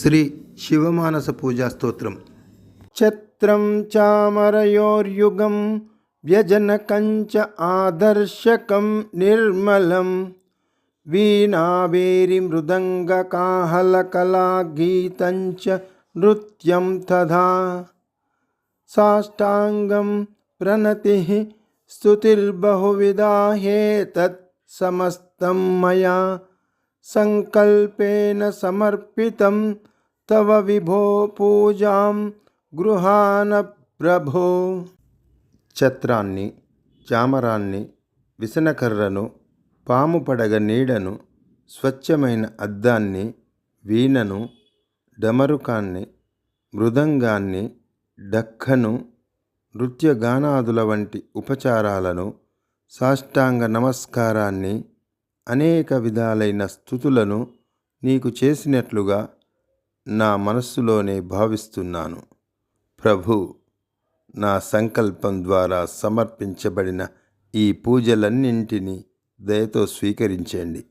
శ్రీ శివమానస పూజా స్తోత్రం. ఛత్రం చామరయోర్యుగం వ్యజనకంచ ఆదర్శకం నిర్మలం. వీణావేరి మృదంగకాహలకలాగీతంచ నృత్యం తథా. సాష్టాంగం ప్రణతి స్తుతిర్బహువిధాహేతత్ సమస్తం మయా సంకల్పేన సమర్పితం తవ విభో పూజాం గృహాన ప్రభో. ఛత్రాన్ని చామరాన్ని విసనకర్రను పాము పడగ నీడను స్వచ్ఛమైన అద్దాన్ని వీణను డమరుకాన్ని మృదంగాన్ని డక్కను నృత్యగానాదుల వంటి ఉపచారాలను సాష్టాంగ నమస్కారాన్ని అనేక విధాలైన స్థుతులను నీకు చేసినట్లుగా నా మనస్సులోనే భావిస్తున్నాను. ప్రభు నా సంకల్పం ద్వారా సమర్పించబడిన ఈ పూజలన్నింటినీ దయతో స్వీకరించండి.